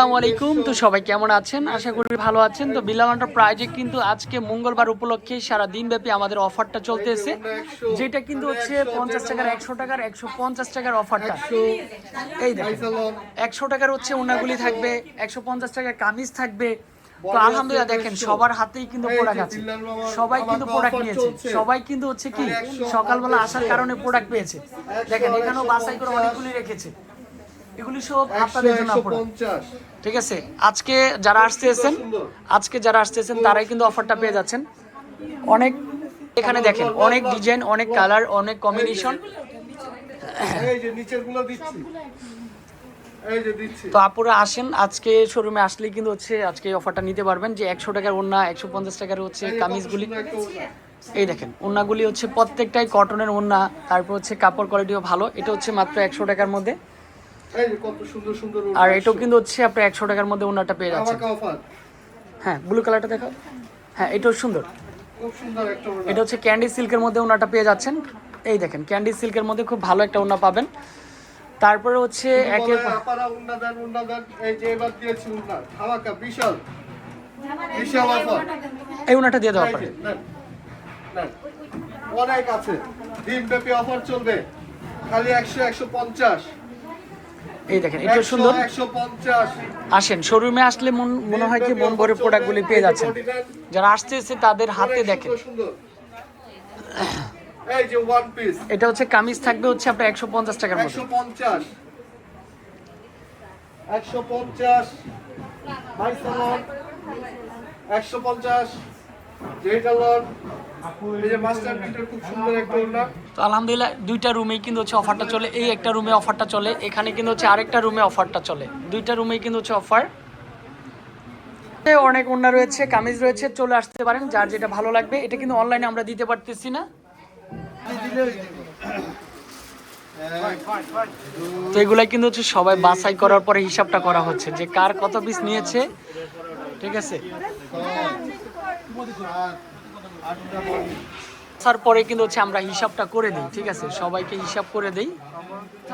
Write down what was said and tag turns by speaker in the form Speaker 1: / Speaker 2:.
Speaker 1: আসসালামু আলাইকুম। তো সবাই কেমন আছেন? আশা করি ভালো আছেন। তো বিলামান্টার প্রাইজে কিন্তু আজকে মঙ্গলবার উপলক্ষে সারা দিন ব্যাপী আমাদের অফারটা চলতেছে, যেটা কিন্তু হচ্ছে পঞ্চাশ টাকার, একশো টাকার, একশো পঞ্চাশ টাকার অফারটা। এই একশো টাকার হচ্ছে উনাগুলি থাকবে, একশো পঞ্চাশ টাকার কামিজ থাকবে। তো আলহামদুলিল্লাহ দেখেন, সবার হাতেই কিন্তু প্রোডাক্ট আছে। সবাই কিন্তু প্রোডাক্ট নিয়েছে। সবাই কিন্তু হচ্ছে কি, সকালবেলা আসার কারণে প্রোডাক্ট পেয়েছে। দেখেন, এখানেও বাছাই করে অনেকগুলি রেখেছে। এগুলি সব আপনাদের জন্য ঠিক আছে? আজকে যারা আসতেছেন আজকে যারা আসতেছেন তারাই কিন্তু অফারটা পেয়ে যাচ্ছেন। অনেক এখানে দেখেন অনেক ডিজাইন অনেক কালার অনেক কম্বিনেশন। তো আপুরা আসেন আজকে শোরুমে আসলেই কিন্তু হচ্ছে আজকে অফারটা নিতে পারবেন যে একশো টাকার ওন্না একশো পঞ্চাশ টাকার হচ্ছে কামিজগুলি এই দেখেন ওন্নাগুলি হচ্ছে প্রত্যেকটাই কটনের ওন্না তারপর হচ্ছে কাপড় কোয়ালিটিও ভালো। এটা হচ্ছে মাত্র একশো টাকার মধ্যে।
Speaker 2: কত সুন্দর সুন্দর
Speaker 1: আর এটাও কিন্তু হচ্ছে আপনি একশো টাকার মধ্যে ওন্নাটা পেয়ে যাচ্ছেন।
Speaker 2: অফার
Speaker 1: হ্যাঁ ব্লু কালারটা দেখো হ্যাঁ এটাও সুন্দর।
Speaker 2: খুব সুন্দর একটা
Speaker 1: এটা হচ্ছে ক্যান্ডি সিল্কের মধ্যে ওনাটা পেয়ে যাচ্ছেন। এই দেখেন ক্যান্ডি সিল্কের মধ্যে খুব ভালো একটা ওনা পাবেন। তারপরে হচ্ছে একের
Speaker 2: এই যে এবার দিয়েছি উন্না ধামাকা বিশাল। বিশাল অফার
Speaker 1: এই ওনাটা দিয়ে দেওয়া পারে।
Speaker 2: অনেক আছে। দিন ব্যাপী অফার চলবে। খালি একশো একশো পঞ্চাশ।
Speaker 1: এই দেখেন এটা সুন্দর। আসেন শোরুমে আসলে মনে হয় কি মন ভরে প্রোডাক্টগুলি পেয়ে যাচ্ছেন। যারা আসতেছে তাদের হাতে দেখেন। এটা হচ্ছে কামিজ থাকবে হচ্ছে আপনার একশো পঞ্চাশ টাকার মধ্যে।
Speaker 2: একশো পঞ্চাশ। একশো পঞ্চাশ।
Speaker 1: আলহামদুলিল্লাহ, দুইটা রুমেই কিন্তু হচ্ছে অফারটা চলে। এই একটা রুমে অফারটা চলে। এখানে কিন্তু হচ্ছে আরেকটা রুমে অফারটা চলে। দুইটা রুমেই কিন্তু হচ্ছে অফার অনেক ওড়না রয়েছে, কামিজ রয়েছে, চলে আসতে পারেন, যার যেটা ভালো লাগবে। এটা কিন্তু অনলাইনে আমরা দিতে পারতেছি না। তো এগুলাই কিন্তু হচ্ছে সবাই বাছাই করার পরে হিসাবটা করা হচ্ছে, যে কার কত পিস নিয়েছে। ঠিক আছে? তারপরে কিন্তু হচ্ছে আমরা হিসাবটা করে দিই ঠিক আছে? সবাইকে হিসাব করে দিই।